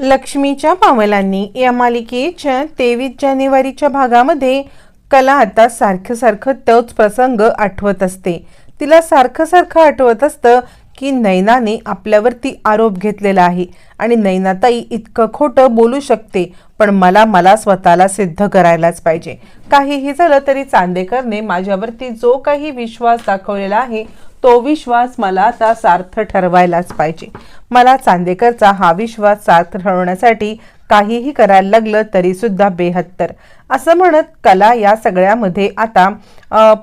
लक्ष्मीच्या पावलांनी या मालिकेच्या तेवीस जानेवारीच्या भागामध्ये कला आता सारखं सारखं तोच प्रसंग आठवत असते. तिला सारखं सारखं आठवत असतं की नैनाने आपल्यावरती आरोप घेतलेला आहे आणि नैनाताई इतकं खोटं बोलू शकते पण मला मला स्वतःला सिद्ध करायलाच पाहिजे. काहीही झालं तरी चांदेकरने माझ्यावरती जो काही विश्वास दाखवलेला आहे तो विश्वास मला आता सार्थ ठरवायलाच पाहिजे. मला चांदेकरचा हा विश्वास सार्थ ठरवण्यासाठी काहीही करायला लागलं तरीसुद्धा बेहत्तर. असं म्हणत कला या सगळ्यामध्ये आता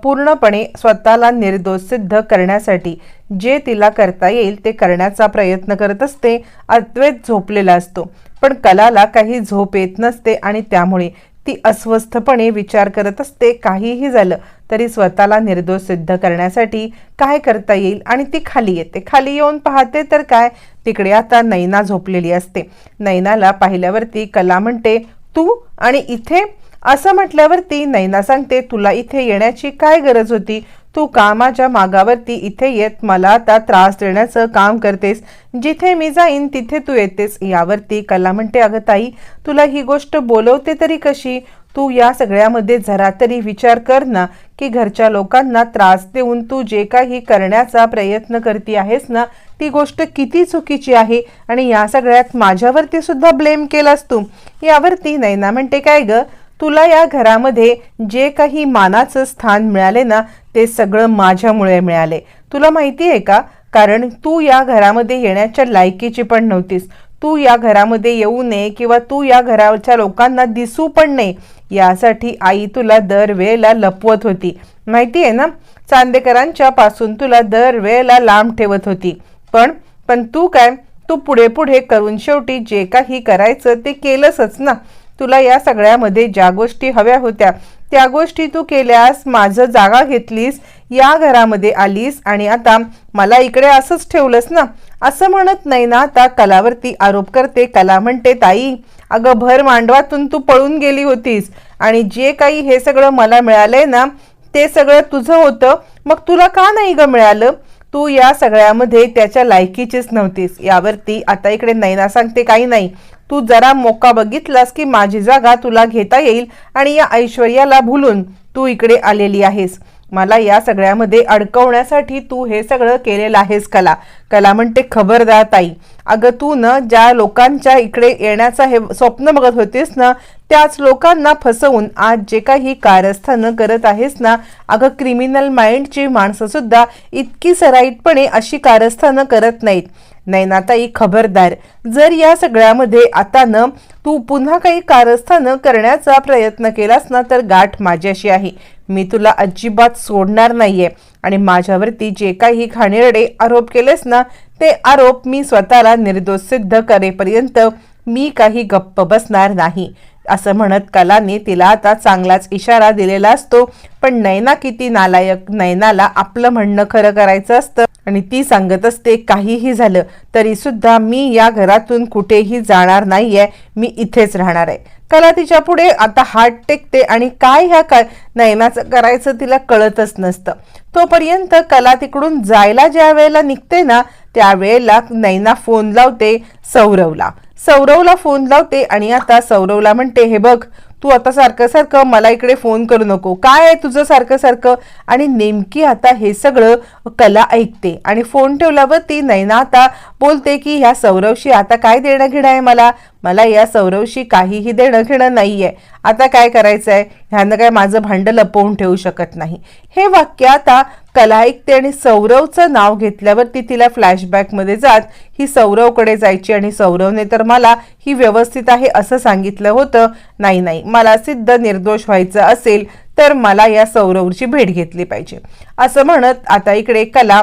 पूर्णपणे स्वतःला निर्दोष सिद्ध करण्यासाठी जे तिला करता येईल ते करण्याचा प्रयत्न करत असते अद्वैत झोपलेला असतो. पण कलाला काही झोप येत नसते आणि त्यामुळे ती अस्वस्थपणे विचार करत असते. काहीही झालं तरी स्वतःला निर्दोष सिद्ध करण्यासाठी काय करता येईल आणि ती खाली येते. खाली येऊन पाहते तर काय? तिकडे आता नैना झोपलेली असते. नैनाला पाहिल्यावरती कला म्हणते तू आणि इथे? असं म्हटल्यावरती नैना सांगते तुला इथे येण्याची काय गरज होती? तू कामाच्या मागावरती इथे येत? मला आता त्रास देण्याचं काम करतेस. जिथे मी जाईन तिथे तू येतेस. यावरती कला म्हणते अगं ताई तुला ही गोष्ट बोलवते तरी कशी? तू या सगळ्यामध्ये जरा तरी विचार कर ना की घरच्या लोकांना त्रास देऊन तू जे काही करण्याचा प्रयत्न करती आहेस ना ती गोष्ट किती चुकीची आहे? आणि या सगळ्यात माझ्यावरती सुद्धा ब्लेम केलास तू. यावरती नैना म्हणते काय ग? तुला या घरामध्ये जे काही मानाचं स्थान मिळाले ना ते सगळं माझ्यामुळे मिळाले. तुला माहिती आहे का? कारण तू या घरामध्ये येण्याच्या लायकीची पण नव्हतीस. तू या घरामध्ये येऊ नये किंवा तू या घराच्या लोकांना दिसू पण नाही यासाठी आई तुला दरवेळेला लपवत होती. माहिती आहे ना? चांदेकरांच्या पासून तुला दरवेळेला लांब ठेवत होती. पण पण तू काय? तू पुढे पुढे करून शेवटी जे काही करायचं ते केलंसच ना? तुला या सगळ्यामध्ये ज्या गोष्टी हव्या होत्या त्या गोष्टी तू केल्यास माझं जागा घेतलीस या घरामध्ये आलीस आणि आता मला इकडे असंच ठेवलंस ना? असं म्हणत नाही ना आता कलावरती आरोप करते. कला म्हणते ताई अगं भर मांडवातून तू पळून गेली होतीस आणि जे काही हे सगळं मला मिळालंय ना ते सगळं तुझं होतं. मग तुला का नाही ग मिळालं? तू या सगळ्यामध्ये त्याच्या लायकीचीच नव्हतीस. यावरती आता इकडे नैना सांगते काही नाही. तू जरा मोका बघितलास की माझी जागा तुला घेता येईल आणि या ऐश्वर्याला भुलून तू इकडे आलेली आहेस. मला या सगळ्यामध्ये अडकवण्यासाठी तू हे सगळं केलेलं आहेस कला. कला म्हणते खबरदार ताई. अगं तू न ज्या लोकांच्या इकडे येण्याचं हे स्वप्न बघत होतीस ना त्याच लोकांना फसवून आज जे काही कारस्थानं करत आहेस ना अगं क्रिमिनल माइंडची माणसंसुद्धा इतकी सराईटपणे अशी कारस्थानं करत नाहीत. नैनाताई खबरदार. जर या सगळ्यामध्ये आता न तू पुन्हा काही कारस्थानं करण्याचा प्रयत्न केलास ना तर गाठ माझ्याशी आहे. मी तुला अजिबात सोडणार नाहीये. आणि माझ्यावरती जे काही घाणेरडे आरोप केलेस ना ते आरोप मी स्वतःला निर्दोष सिद्ध करेपर्यंत मी काही गप्प बसणार नाही. असं म्हणत कलाने तिला आता चांगलाच इशारा दिलेला असतो. पण नैना किती नालायक नैनाला आपलं म्हणणं खरं करायचं असतं आणि ती सांगत असते काहीही झालं तरी सुद्धा मी या घरातून कुठेही जाणार नाहीये. मी इथेच राहणार आहे. कला तिच्या पुढे आता हात टेकते आणि काय ह्या का नयनाचं करायचं तिला कळतच नसतं. तोपर्यंत कला तिकडून जायला ज्या वेळेला निघते ना त्यावेळेला नैना फोन लावते सौरवला. सौरवला फोन लावते आणि आता सौरवला म्हणते हे बघ तू आता सारखं सारखं मला इकडे फोन करू नको. काय आहे तुझं सारखं सारखं? आणि नेमकी आता हे सगळं कला ऐकते आणि फोन ठेवल्यावर ती नैना आता बोलते की ह्या सौरवशी आता काय देणं घेणं आहे मला? मला या सौरवशी काहीही देणं घेणं नाही आहे आता काय करायचं आहे ह्यानं काय माझं भांडं लपवून ठेवू शकत नाही. हे वाक्य आता कला आणि सौरवचं नाव घेतल्यावरती तिला फ्लॅशबॅकमध्ये जात ही सौरवकडे जायची आणि सौरवने तर मला ही व्यवस्थित आहे असं सांगितलं होतं. नाही नाही मला सिद्ध निर्दोष व्हायचं असेल तर मला या सौरवची भेट घेतली पाहिजे. असं म्हणत आता इकडे कला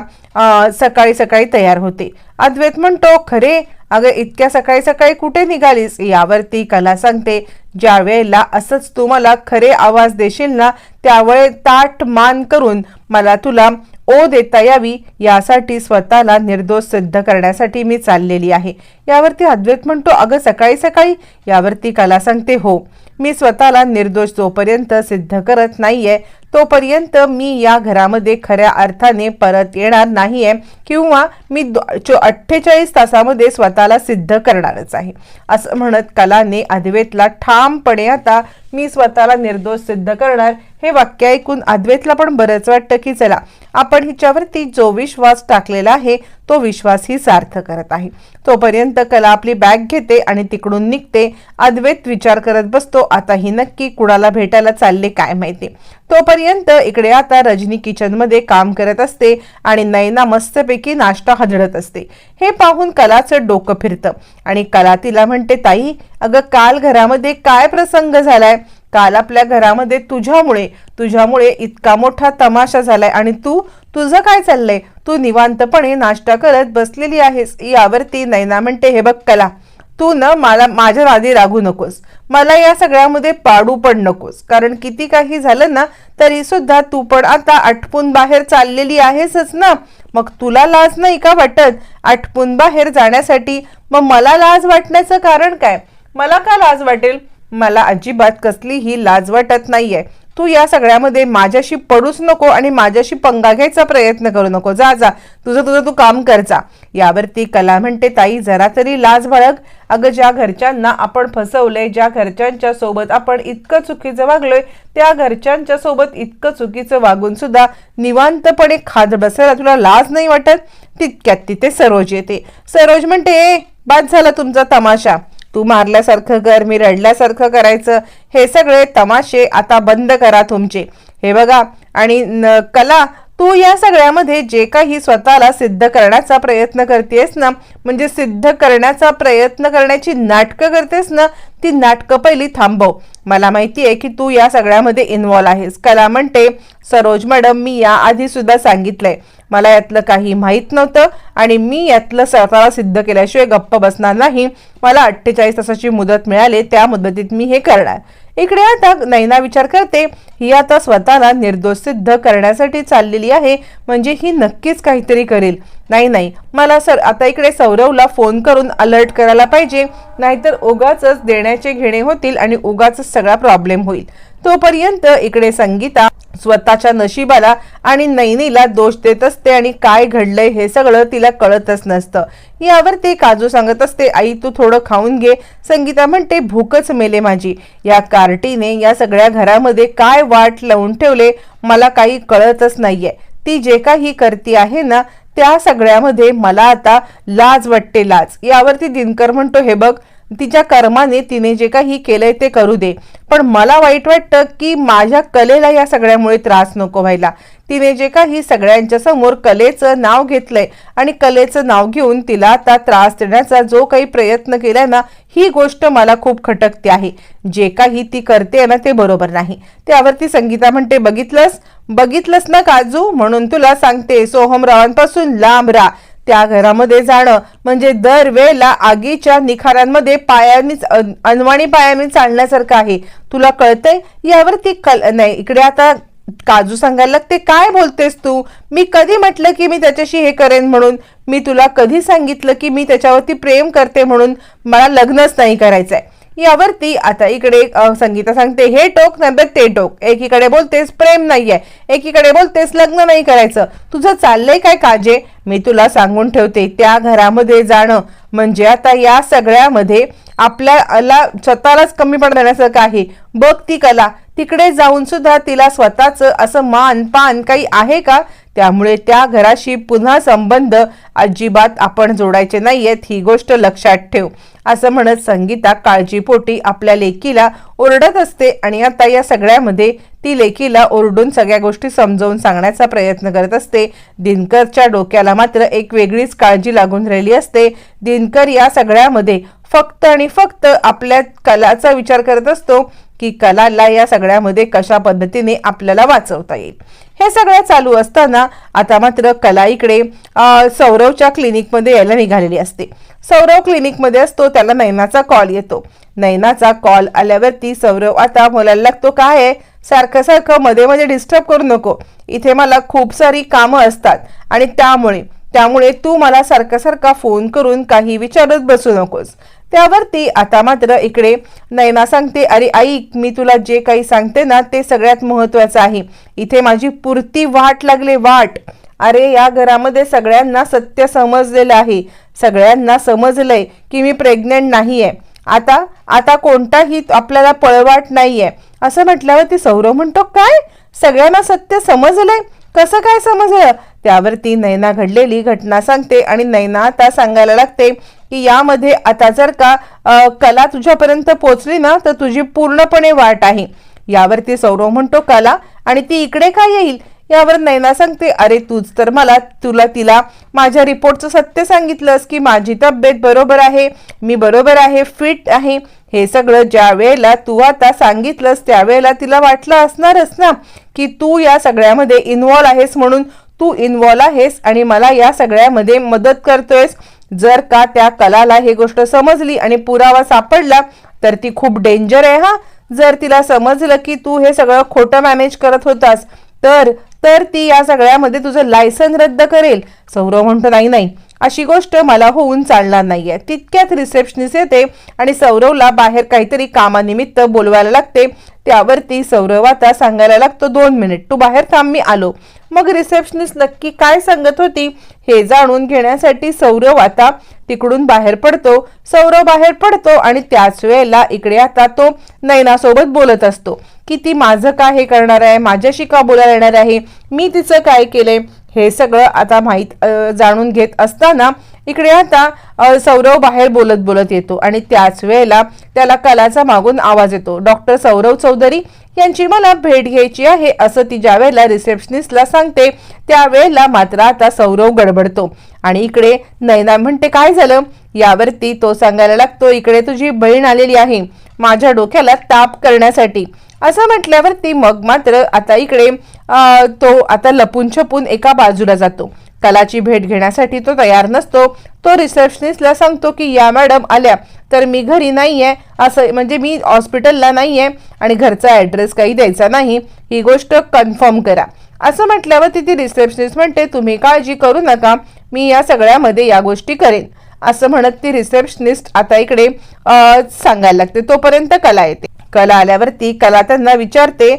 सकाळी सकाळी तयार होते. अद्वैत म्हणतो खरे अगं इतक्या सकाळी सकाळी कुठे निघालीस? यावरती कला सांगते. ज्या वेळेला असंच तू मला खरे आवाज देशील ना त्यावेळे ताट मान करून मला तुला ओ देता यावी यासाठी स्वतःला निर्दोष सिद्ध करण्यासाठी मी चाललेली आहे. यावरती अद्वैत म्हणतो अगं सकाळी सकाळी? यावरती कला सांगते हो मी स्वतःला निर्दोष जोपर्यंत सिद्ध करत नाहीये तोपर्यंत मी या घरामध्ये खऱ्या अर्थाने परत येणार नाहीये किंवा मी अठ्ठेचाळीस तासामध्ये स्वतःला सिद्ध करणारच आहे. असं म्हणत कलाने अद्वैतला ठामपणे आता मी स्वतःला निर्दोष सिद्ध करणार हे वाक्य ऐकून अद्वैतला पण बरंच वाटतं की चला आपण हिच्यावरती जो विश्वास टाकलेला आहे तो विश्वास ही सार्थ करत आहे. तोपर्यंत कला आपली बॅग घेते आणि तिकडून निघते. अद्वैत विचार करत बसतो आता ही नक्की कुणाला भेटायला चालले काय माहिती. तोपर्यंत इकडे आता रजनी किचनमध्ये काम करत असते आणि नैना मस्तपैकी नाश्ता हजडत असते. हे पाहून कलाचं डोकं फिरतं. आणि कला तिला म्हणते ताई अगं काल घरामध्ये काय प्रसंग झालाय? काल आपल्या घरामध्ये तुझ्यामुळे तुझ्यामुळे इतका मोठा तमाशा झालाय. आणि तू तुझं काय चाललंय? तू निवांतपणे नाश्ता करत बसलेली आहेस. यावरती नैना म्हणते हे बघ कला तू न मला माझ्या आधी लागू नकोस. मला या सगळ्यामध्ये पाडू पण नकोस. कारण किती काही झालं ना तरी सुद्धा तू पण आता आटपून बाहेर चाललेली आहेसच ना. मग तुला लाज नाही का वाटत? आटपून बाहेर जाण्यासाठी? मग मला लाज वाटण्याचं कारण काय? मला का लाज वाटेल? मला अजिबात कसलीही लाज वाटत नाहीये. तू या सगळ्यामध्ये माझ्याशी पडूच नको आणि माझ्याशी पंगा घ्यायचा प्रयत्न करू नको. जा जा. तुझं तुझं तू काम करचा यावरती कला म्हणते ताई जरा तरी लाज बाळग. अगं ज्या घरच्यांना आपण फसवलंय ज्या घरच्यांच्या सोबत आपण इतकं चुकीचं वागलोय त्या घरच्यांच्या सोबत इतकं चुकीचं वागून सुद्धा निवांतपणे खाद बसायला तुला लाज नाही वाटत? तितक्यात तिथे सरोज येते. सरोज म्हणते बाद झाला तुमचा तमाशा. तू मारल्यासारखं कर मी रडल्यासारखं करायचं हे सगळे तमाशे आता बंद करा तुमचे. हे बघा आणि कला तू या सगळ्यामध्ये जे काही स्वतःला सिद्ध करण्याचा प्रयत्न करतेस ना म्हणजे सिद्ध करण्याचा प्रयत्न करण्याची नाटकं करतेस ना ती नाटकं पहिली थांबव. मला माहिती आहे की तू या सगळ्यामध्ये इन्वॉल्व्ह आहेस. कला म्हणते सरोज मॅडम मी या आधी सुद्धा सांगितलंय. मला यातलं काही माहीत नव्हतं आणि मी यातलं स्वतःला सिद्ध केल्याशिवाय गप्प बसणार नाही. मला अठ्ठेचाळीस तासाची मुदत मिळाली त्या मुदतीत मी हे करणार. इकडे आता नैना विचार करते ही आता स्वतःला निर्दोष सिद्ध करण्यासाठी चाललेली आहे म्हणजे ही नक्कीच काहीतरी करेल. नाही नाही मला सर आता इकडे सौरवला फोन करून अलर्ट करायला पाहिजे नाहीतर उगाच देण्याचे घेणे होतील आणि उगाच सगळा प्रॉब्लेम होईल. तोपर्यंत इकडे संगीता स्वतःच्या नशिबाला आणि नैनीला दोष देत असते आणि काय घडलंय हे सगळं तिला कळतच नसतं. यावर ते काजू सांगत असते आई तू थोडं खाऊन घे. संगीता म्हणते भूकच मेले माझी. या कार्टीने या सगळ्या घरामध्ये काय वाट लावून ठेवले मला काही कळतच नाहीये. ती जे काही करती आहे ना त्या सगळ्यामध्ये मला आता लाज वाटते लाज. यावरती दिनकर म्हणतो हे बघ तिच्या कर्माने तिने जे काही केलंय ते करू दे. पण मला वाईट वाटतं की माझ्या कलेला या सगळ्यामुळे त्रास नको व्हायला. तिने जे काही सगळ्यांच्या समोर कलेचं नाव घेतलंय आणि कलेचं नाव घेऊन तिला आता त्रास देण्याचा जो काही प्रयत्न केलाय ना ही गोष्ट मला खूप खटकते आहे. जे काही ती करते ना ते बरोबर नाही. त्यावरती संगीता म्हणते बघितलंस? बघितलंस ना काजू? म्हणून तुला सांगते सोहमरावांपासून लांब राहा. त्या घरामध्ये जाणं. म्हणजे दरवेळेला आगीच्या निखारांमध्ये पायांनीच अनवाणी पायांनी चालण्यासारखं आहे. तुला कळतंय? यावरती कल नाही इकडे आता काजू सांगायला लागते. काय बोलतेस तू? मी कधी म्हटलं की मी त्याच्याशी हे करेन म्हणून? मी तुला कधी सांगितलं की मी त्याच्यावरती प्रेम करते म्हणून? मला लग्नच नाही करायचंय. यावरती आता इकडे संगीता सांगते हे टोक नव्हे ते टोक. एकीकडे बोलतेस प्रेम नाहीये. एकीकडे बोलतेस लग्न नाही करायचं. तुझं चाललंय काय काजे? मी तुला सांगून ठेवते त्या घरामध्ये जाणं. म्हणजे आता या सगळ्यामध्ये आपल्याला स्वतःलाच कमी पण देण्यासारखं आहे. बघ ती कला. तिकडे जाऊन सुद्धा तिला स्वतःच असं मान पान काही आहे का? त्यामुळे त्या घराशी पुन्हा संबंध अजिबात आपण जोडायचे नाहीयेत ही गोष्ट लक्षात ठेव. असं म्हणत संगीता काळजीपोटी आपल्या लेकीला ओरडत असते आणि आता या सगळ्यामध्ये ती लेकीला ओरडून सगळ्या गोष्टी समजावून सांगण्याचा प्रयत्न करत असते. दिनकरच्या डोक्याला मात्र एक वेगळीच काळजी लागून राहिली असते. दिनकर या सगळ्यामध्ये फक्त आणि फक्त आपल्या कलाचा विचार करत असतो की कलाला या सगळ्यामध्ये कशा पद्धतीने आपल्याला वाचवता येईल. हे सगळं चालू असताना आता मात्र कला इकडे सौरवच्या क्लिनिकमध्ये यायला निघालेली असते. सौरव क्लिनिकमध्ये असतो त्याला नैनाचा कॉल येतो. नैनाचा कॉल आल्यावरती सौरव आता बोलायला लागतो काय आहे? सारखं सारखं मध्ये मध्ये डिस्टर्ब करू नको. इथे मला खूप सारी कामं असतात आणि त्यामुळे त्यामुळे तू मला सारखा सारखा फोन करून काही विचारत बसू नकोस. त्यावरती आता मात्र इकडे नयना सांगते अरे ऐक मी तुला जे काही सांगते ना ते सगळ्यात महत्वाचं आहे. इथे माझी पुरती वाट लागले वाट. अरे या घरामध्ये सगळ्यांना सत्य समजलेलं आहे. सगळ्यांना समजलंय की मी प्रेग्नेंट नाहीये. आता आता कोणताही आपल्याला पळवाट नाहीये. असं म्हटल्यावर ती सौरव म्हणतो काय? सगळ्यांना सत्य समजलंय? कसं काय समजलं? त्यावरती नैना घडलेली घटना सांगते आणि नैना आता सांगायला लागते की यामध्ये आता जर का कला तुझ्यापर्यंत पोहोचली ना तर तुझी पूर्णपणे वाट आहे. यावरती सौरव म्हणतो कला आणि ती इकडे काय येईल? यावर नैना सांगते अरे तूच तर मला तुला तिला माझ्या रिपोर्टचं सत्य सांगितलंस की माझी तब्येत बरोबर आहे मी बरोबर आहे फिट आहे. हे सगळं ज्या वेळेला तू आता सांगितलंस त्यावेळेला तिला वाटलं असणारच ना की तू या सगळ्यामध्ये इन्वॉल्व्ह आहेस म्हणून तू इन्वॉल्व आहेस आणि मला या सगळ्यामध्ये मदत करतोयस. जर का त्या कलाला ही गोष्ट समजली आणि पुरावा सापडला तर ती खूप डेंजर आहे हा. जर तिला समजलं की तू हे सगळं खोटं मॅनेज करत होतास तर तर ती या सगळ्यामध्ये तुझं लायसन रद्द करेल. सौरव म्हणतो नाही नाही अशी गोष्ट मला होऊन चालणार नाहीये. तितक्यात रिसेप्शनिस्ट येते आणि सौरवला बाहेर काहीतरी कामानिमित्त बोलवायला लागते. त्यावरती सौरव आता सांगायला लागतो दोन मिनिट तू बाहेर थांब मी आलो. मग रिसेप्शनिस्ट नक्की काय सांगत होती हे जाणून घेण्यासाठी सौरव आता तिकडून बाहेर पडतो. सौरव बाहेर पडतो आणि त्याच वेळेला इकडे आता तो नैनासोबत बोलत असतो. की ती माझं का हे करणार आहे? माझ्याशी का बोलायला येणार आहे? मी तिचं काय केलंय? हे सगळं आता माहीत जाणून घेत असताना इकडे आता सौरव बाहेर बोलत बोलत येतो आणि त्याच वेळेला त्याला कलाचा मागून आवाज येतो. डॉक्टर सौरव चौधरी यांची मला भेट घ्यायची आहे असं ती ज्या वेळेला रिसेप्शनिस्टला सांगते त्यावेळेला मात्र आता सौरव गडबडतो. आणि इकडे नैना म्हणते काय झालं? यावरती तो सांगायला लागतो इकडे तुझी बहीण आलेली आहे. माझ्या डोक्याला ताप करण्यासाठी. असं म्हटल्यावरती मग मात्र आता इकडे तो आता लपून छपून एका बाजूला जातो. कलाची भेट घेण्यासाठी तो तयार नसतो. तो रिसेप्शनिस्टला सांगतो की या मॅडम आल्या तर मी घरी नाही आहे असं म्हणजे मी हॉस्पिटलला नाही आहे आणि घरचा ॲड्रेस काही द्यायचा नाही. ही गोष्ट कन्फर्म करा. असं म्हटल्यावर ती रिसेप्शनिस्ट म्हणते तुम्ही काळजी करू नका. मी या सगळ्यामध्ये या गोष्टी करेन. असं म्हणत ती रिसेप्शनिस्ट आता इकडे सांगायला लागते. तोपर्यंत कला येते. कला आल्यावरती कला त्यांना विचारते.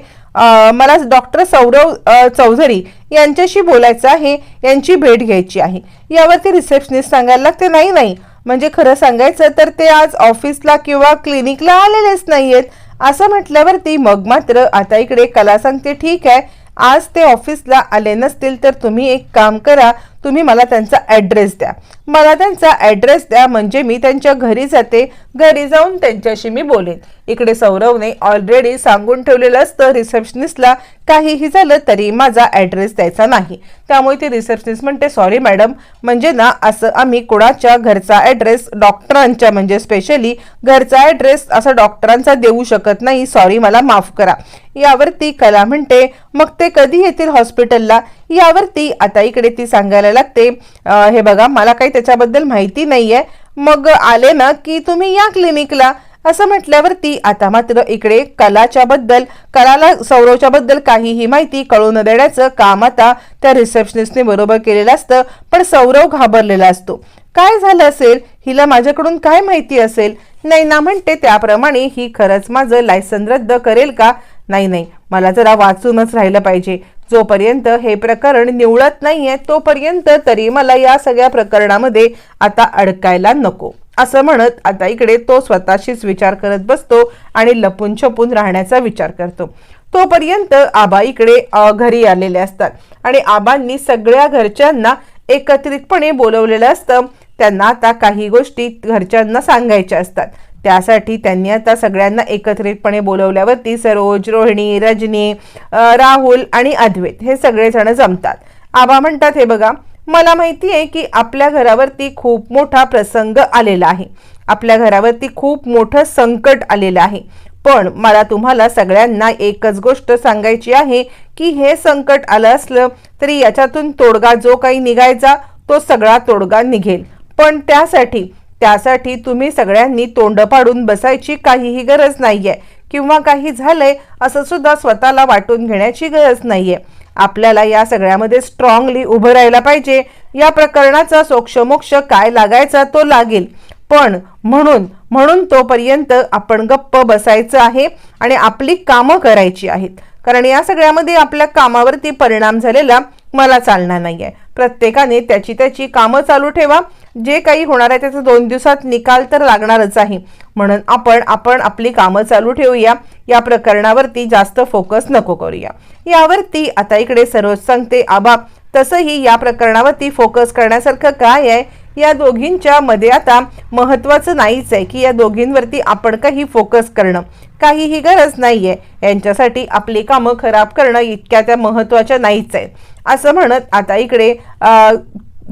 मला डॉक्टर सौरव चौधरी यांच्याशी बोलायचं आहे यांची भेट घ्यायची आहे. यावरती रिसेप्शनिस्ट सांगायला लागते नाही नाही म्हणजे खरं सांगायचं तर ते आज ऑफिसला किंवा क्लिनिकला आलेलेच नाहीयेत. असं म्हटल्यावरती मग मात्र आता इकडे कला सांगते ठीक आहे. आज ते ऑफिसला आले नसतील तर तुम्ही एक काम करा तुम्ही मला त्यांचा ॲड्रेस द्या. मला त्यांचा ॲड्रेस द्या म्हणजे मी त्यांच्या घरी जाते. घरी जाऊन त्यांच्याशी मी बोलेन. इकडे सौरवने ऑलरेडी सांगून ठेवलेलं असतं रिसेप्शनिस्टला काहीही झालं तरी माझा ॲड्रेस द्यायचा नाही. त्यामुळे ती रिसेप्शनिस्ट म्हणते सॉरी मॅडम म्हणजे ना असं आम्ही कोणाच्या घरचा ॲड्रेस डॉक्टरांच्या म्हणजे स्पेशली घरचा ॲड्रेस असं डॉक्टरांचा देऊ शकत नाही. सॉरी मला माफ करा. यावरती कला म्हणते मग ते कधी येतील हॉस्पिटलला यावरती आता इकडे ती सांगायला लागते हे बघा मला काही त्याच्याबद्दल माहिती नाहीये. मग आले ना की तुम्ही या क्लिनिकला. असं म्हटल्यावरती आता मात्र इकडे कलाच्या बद्दल कलाला सौरवच्या बद्दल काहीही माहिती कळू न देण्याचं काम आता त्या रिसेप्शनिस्टने बरोबर केलेलं असतं पण सौरव घाबरलेला असतो. काय झालं असेल? हिला माझ्याकडून काय माहिती असेल? नाही ना म्हणते त्याप्रमाणे ही खरंच माझं लायसन रद्द करेल का? नाही नाही मला जरा वाचूनच राहिलं पाहिजे. जोपर्यंत हे प्रकरण निवळत नाहीये तोपर्यंत तरी मला या सगळ्या प्रकरणामध्ये आता अडकायला नको. असं म्हणत आता इकडे तो स्वतःशीच विचार करत बसतो आणि लपून छपून राहण्याचा विचार करतो. तोपर्यंत आबा इकडे घरी आलेले असतात आणि आबांनी सगळ्या घरच्यांना एकत्रितपणे बोलवलेलं असतं. त्यांना आता काही गोष्टी घरच्यांना सांगायच्या असतात. त्यासाठी त्यांनी आता सगळ्यांना एकत्रितपणे बोलवल्यावरती सरोज रोहिणी रजनी राहुल आणि अद्वैत हे सगळेजण जमतात. आबा म्हणतात हे बघा मला माहिती आहे की आपल्या घरावरती खूप मोठा प्रसंग आलेला आहे. आपल्या घरावरती खूप मोठं संकट आलेलं आहे. पण मला तुम्हाला सगळ्यांना एकच गोष्ट सांगायची आहे की हे संकट आलं असलं तरी याच्यातून तोडगा जो काही निघायचा तो सगळा तोडगा निघेल. पण त्यासाठी त्यासाठी तुम्ही सगळ्यांनी तोंड पाडून बसायची काहीही गरज नाहीये. किंवा काही झालंय असं सुद्धा स्वतःला वाटून घेण्याची गरज नाहीये. आपल्याला या सगळ्यामध्ये स्ट्रॉंगली उभं राहायला पाहिजे. या प्रकरणाचा सोक्षमोक्ष काय लागायचा तो लागेल. पण म्हणून म्हणून तोपर्यंत आपण गप्प बसायचं आहे आणि आपली कामं करायची आहेत. कारण या सगळ्यामध्ये आपल्या कामावरती परिणाम झालेला मला चालणार नाही आहे प्रत्येकाने त्याची त्याची कामं चालू ठेवा. जे काही होणार आहे त्याचा दोन दिवसात निकाल तर लागणारच आहे. म्हणून आपण आपण आपली कामं चालू ठेवूया. या प्रकरणावरती जास्त फोकस नको करूया. यावरती आता इकडे सरोज सांगते आबा तसंही या प्रकरणावरती फोकस करण्यासारखं काय आहे? या दोघींच्या मध्ये आता महत्वाचं नाहीच आहे की या दोघींवरती आपण काही फोकस करणं. काहीही गरज नाही आहे यांच्यासाठी आपली कामं खराब करणं इतक्या त्या महत्त्वाच्या नाहीच आहेत. असं म्हणत आता इकडे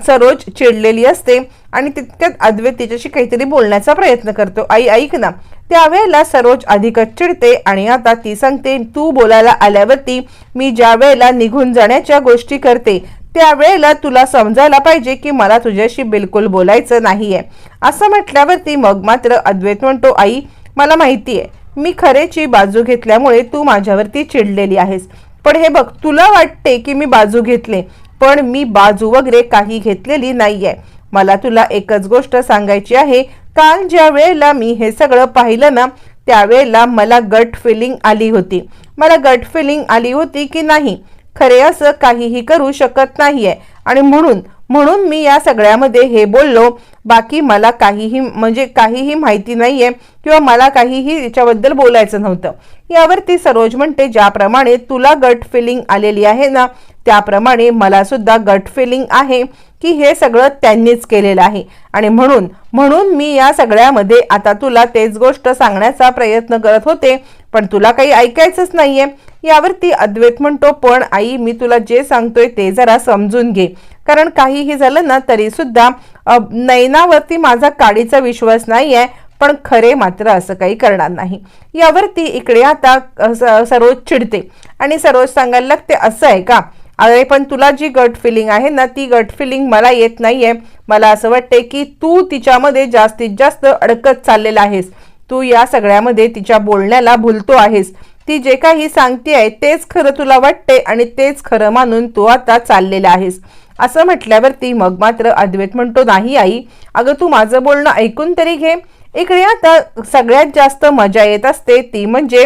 सरोज चिडलेली असते आणि तितक्यात अद्वैत तिच्याशी काहीतरी बोलण्याचा प्रयत्न करतो. आई ऐक ना त्यावेळेला सरोज अधिकच चिडते आणि आता ती सांगते तू बोलायला आल्यावरती मी ज्या वेळेला निघून जाण्याच्या गोष्टी करते त्यावेळेला तुला समजायला पाहिजे की मला तुझ्याशी बिलकुल बोलायचं नाहीये. असं म्हटल्यावरती मग मात्र अद्वैत म्हणतो आई मला माहिती आहे मी खरेची बाजू घेतल्यामुळे तू माझ्यावरती चिडलेली आहेस. पण हे बघ तुला वाटते की मी बाजू घेतले पण मी बाजू वगैरे काही घेतलेली नाहीये. मला तुला एकच गोष्ट सांगायची आहे काल ज्या वेळेला मी हे सगळं पाहिलं ना त्यावेळेला मला गट फिलिंग आली होती. मला गट फिलिंग आली होती की नाही? खरे असं काहीही करू शकत नाहीये. आणि म्हणून म्हणून मी या सगळ्यामध्ये हे बोललो बाकी मला काहीही म्हणजे काहीही माहिती नाहीये किंवा मला काहीही याच्याबद्दल बोलायचं नव्हतं. यावरती सरोज म्हणते ज्याप्रमाणे तुला गट फिलिंग आलेली आहे ना त्याप्रमाणे मला सुद्धा गट फिलिंग आहे की हे सगळं त्यांनीच केलेलं आहे. आणि म्हणून म्हणून मी या सगळ्यामध्ये आता तुला तेच गोष्ट सांगण्याचा प्रयत्न करत होते पण तुला काही ऐकायचंच नाहीये. यावरती अद्वैत म्हणतो पण आई मी तुला जे सांगतोय ते जरा समजून घे. कारण काहीही झालं ना तरी सुद्धा नैनावरती माझा काडीचा विश्वास नाही आहे पण खरे मात्र असं काही करणार नाही. यावरती इकडे आता सरोज चिडते. आणि सरोज सांगायला लागते असं आहे का? अरे पण तुला जी गट फिलिंग आहे ना ती गट फिलिंग मला येत नाहीये. मला असं वाटते की तू तिच्यामध्ये जास्तीत जास्त अडकत चाललेला आहेस. तू या सगळ्यामध्ये तिच्या बोलण्याला भुलतो आहेस. ती जे काही सांगते आहे तेच खरं तुला वाटते आणि तेच खरं मानून तू आता चाललेला आहेस. असं म्हटल्यावरती मग मात्र अद्वैत म्हणतो नाही आई अगं तू माझं बोलणं ऐकून तरी घे. इकडे आता सगळ्यात जास्त मजा येत असते ती म्हणजे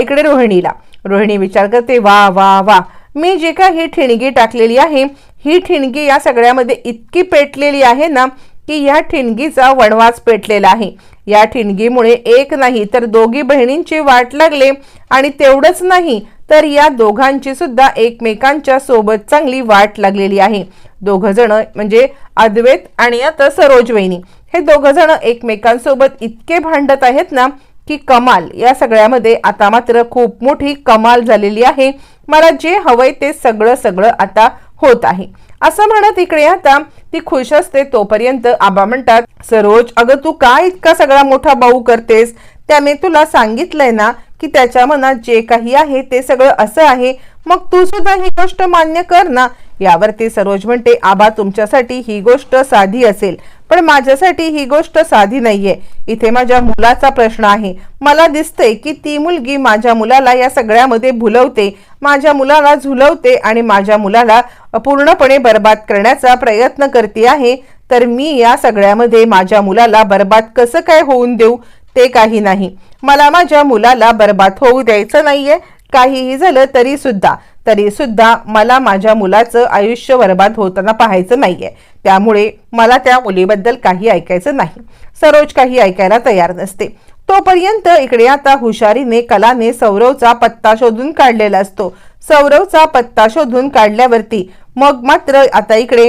इकडे रोहिणीला. रोहिणी विचार करते वा वा वा. मी जी का ही ठिणगी टाकलेली आहे ही ठिणगी या सगळ्यामध्ये इतकी पेटलेली आहे ना की या ठिणगीचा वणवास पेटलेला आहे. या ठिणगीमुळे एक नाही तर दोघी बहिणींची वाट लागले आणि तेवढंच नाही तर या दोघांची सुद्धा एकमेकांच्या सोबत चांगली वाट लागलेली आहे. दोघ जण म्हणजे अद्वैत आणि आता सरोज वहिनी. हे दोघ जण एकमेकांसोबत इतके भांडत आहेत ना की कमाल. या सगळ्यामध्ये आता मात्र खूप मोठी कमाल झालेली आहे. मला जे हवंय ते सगळं सगळं आता होत आहे. असं म्हणत इकडे आता ती खुश असते तोपर्यंत आबा म्हणतात सरोज अगं तू का इतका सगळा मोठा भाऊ करतेस? त्याने तुला सांगितलंय ना की त्याच्या मनात जे काही आहे ते सगळं असं आहे. मग तू सुद्धा ही गोष्ट मान्य कर ना. यावरती सरोज म्हणते आबा तुमच्यासाठी ही गोष्ट साधी असेल पण माझ्यासाठी ही गोष्ट साधी नाहीये. इथे माझ्या मुलाचा प्रश्न आहे. मला दिसतंय की ती मुलगी माझ्या मुलाला या सगळ्यामध्ये भुलवते. माझ्या मुलाला झुलवते आणि माझ्या मुलाला पूर्णपणे बर्बाद करण्याचा प्रयत्न करते आहे. तर मी या सगळ्यामध्ये माझ्या मुलाला बर्बाद कसं काय होऊन देऊ? ते काही नाही. मला माझ्या मुलाला बर्बाद होऊ द्यायचं नाहीये. काहीही झालं तरी सुद्धा. तरी सुद्धा मला माझ्या मुलाचं आयुष्य बर्बाद होताना पाहायचं नाहीये. त्यामुळे मला त्या मुलीबद्दल काही ऐकायचं नाही. सरोज काही ऐकायला तयार नसते. तोपर्यंत इकडे आता हुशारीने कलाने सौरवचा पत्ता शोधून काढलेला असतो. सौरवचा पत्ता शोधून काढल्यावरती मग मात्र आता इकडे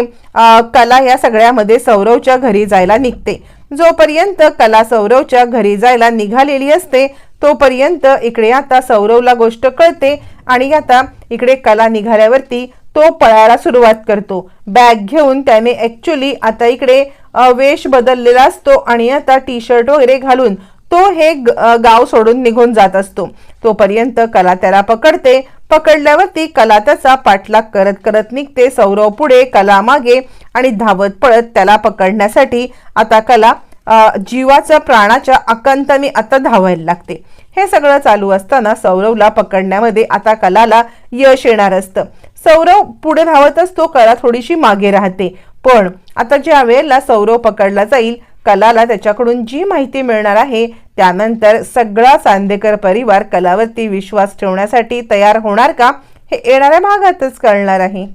कला या सगळ्यामध्ये सौरवच्या घरी जायला निघते. जोपर्यंत कला सौरवच्या घरी जायला निघालेली असते तोपर्यंत इकडे आता सौरवला गोष्ट कळते आणि आता इकडे कला निघाल्यावरती तो पळायला सुरुवात करतो. बॅग घेऊन त्याने ऍक्च्युली आता इकडे वेश बदललेला असतो आणि आता टी शर्ट वगैरे घालून तो हे गाव सोडून निघून जात असतो. तोपर्यंत कला त्याला पकडते. पकडल्यावरती कला त्याचा पाठलाग करत करत निघते. सौरव पुढे कला मागे आणि धावत पळत त्याला पकडण्यासाठी आता कला जीवाच्या प्राणाच्या आकांताने आता धावायला लागते. हे सगळं चालू असताना सौरवला पकडण्यामध्ये आता कलाला यश येणार असतं. सौरव पुढे धावत असतो कला थोडीशी मागे राहते. पण आता ज्या वेळेला सौरव पकडला जाईल कलाला त्याच्याकडून जी माहिती मिळणार आहे त्यानंतर सगळा चांदेकर परिवार कलावरती विश्वास ठेवण्यासाठी तयार होणार का हे येणाऱ्या भागातच कळणार आहे.